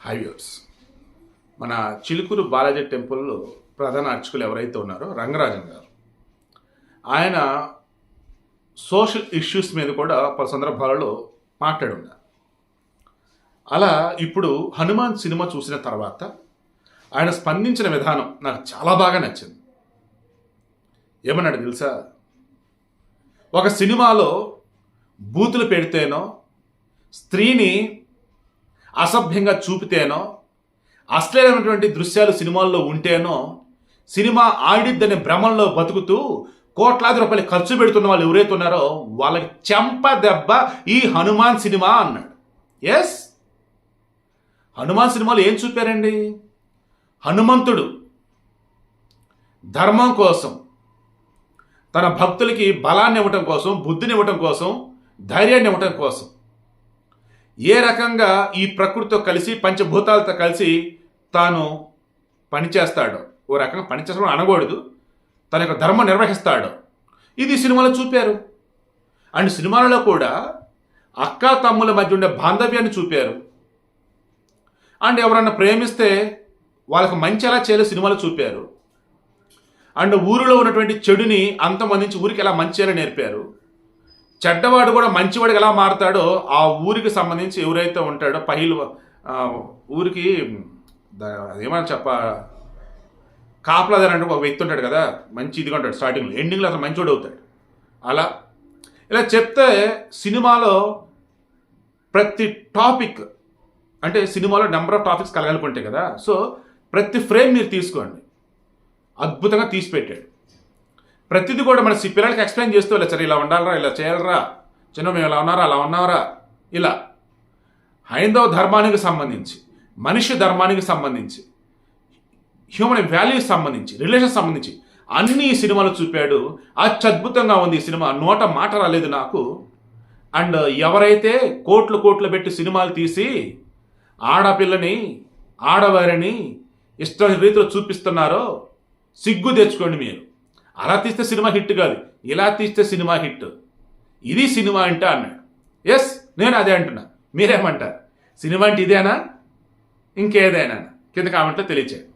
హైవ్యూర్స్ మన చిలుకూరు బాలాజీ టెంపుల్లో ప్రధాన అర్చకులు ఎవరైతే ఉన్నారో రంగరాజన్ గారు. ఆయన సోషల్ ఇష్యూస్ మీద కూడా పలు సందర్భాలలో మాట్లాడున్నారు. అలా ఇప్పుడు హనుమాన్ సినిమా చూసిన తర్వాత ఆయన స్పందించిన విధానం నాకు చాలా బాగా నచ్చింది. ఏమన్నాడు తెలుసా? ఒక సినిమాలో బూతులు పెడితేనో స్త్రీని అసభ్యంగా చూపితేనో అశ్లీలమైనటువంటి దృశ్యాలు సినిమాల్లో ఉంటేనో సినిమా ఆడిద్దనే భ్రమంలో బతుకుతూ కోట్లాది రూపాయలు ఖర్చు పెడుతున్న వాళ్ళు ఎవరైతే ఉన్నారో వాళ్ళకి చెంప దెబ్బ ఈ హనుమాన్ సినిమా అన్నాడు. ఎస్ హనుమాన్ సినిమాలో ఏం చూపారండి? హనుమంతుడు ధర్మం కోసం తన భక్తులకి బలాన్ని ఇవ్వటం కోసం బుద్ధిని ఇవ్వటం కోసం ధైర్యాన్ని ఇవ్వటం కోసం ఏ రకంగా ఈ ప్రకృతితో కలిసి పంచభూతాలతో కలిసి తాను పనిచేస్తాడు? ఓ రకంగా పనిచేస్తాడు అనకూడదు. తన యొక్క ధర్మం నిర్వహిస్తాడు. ఇది సినిమాలో చూపారు. అండ్ సినిమాలలో కూడా అక్క తమ్ముల మధ్య ఉండే బాంధవ్యాన్ని చూపారు. అండ్ ఎవరన్నా ప్రేమిస్తే వాళ్ళకి మంచి ఎలా చేయాలో సినిమాలో చూపారు. అండ్ ఊరిలో ఉన్నటువంటి చెడుని అంతమందించి ఊరికి ఎలా మంచి చేయాలో నేర్పారు. చెడ్డవాడు కూడా మంచివాడికి ఎలా మారుతాడో ఆ ఊరికి సంబంధించి ఎవరైతే ఉంటాడో పహిలు ఊరికి అదేమని చెప్ప కాపలాదారు అంటే ఒక వ్యక్తి ఉంటాడు కదా మంచి ఇదిగా ఉంటాడు స్టార్టింగ్లో ఎండింగ్లో అసలు మంచివాడు అవుతాడు. అలా. ఇలా చెప్తే సినిమాలో ప్రతి టాపిక్ అంటే సినిమాలో నెంబర్ ఆఫ్ టాపిక్స్ కలగలిపి ఉంటాయి కదా సో ప్రతి ఫ్రేమ్ మీరు తీసుకోండి. అద్భుతంగా తీసి పెట్టాడు ప్రతిదీ కూడా మన సి- పిల్లలకి ఎక్స్ప్లెయిన్ చేస్తూ వెళ్ళచ్చు ఇలా ఉండాలరా ఇలా చేయాలరా. చిన్న మేము ఇలా ఉన్నారా అలా ఉన్నారా? ఇలా. హైందవ ధర్మానికి సంబంధించి మనిషి ధర్మానికి సంబంధించి హ్యూమన్ వాల్యూస్ సంబంధించి రిలేషన్ సంబంధించి అన్ని సినిమాలు చూపాడు. అత్యద్భుతంగా ఉంది ఈ సినిమా. నోట మాట రాలేదు నాకు. అండ్ ఎవరైతే కోట్లు కోట్లు పెట్టి సినిమాలు తీసి ఆడపిల్లని ఆడవారిని ఇష్ట రీతిలో చూపిస్తున్నారో సిగ్గు తెచ్చుకోండి మీరు. అలా తీస్తే సినిమా హిట్ కాదు. ఇలా తీస్తే సినిమా హిట్. ఇది సినిమా అంటే అన్నాడు. ఎస్ నేను అదే అంటున్నా. మీరేమంటారు? సినిమా అంటే ఇదేనా? ఇంకేదైనా. కింద కామెంట్లో తెలియచేయండి.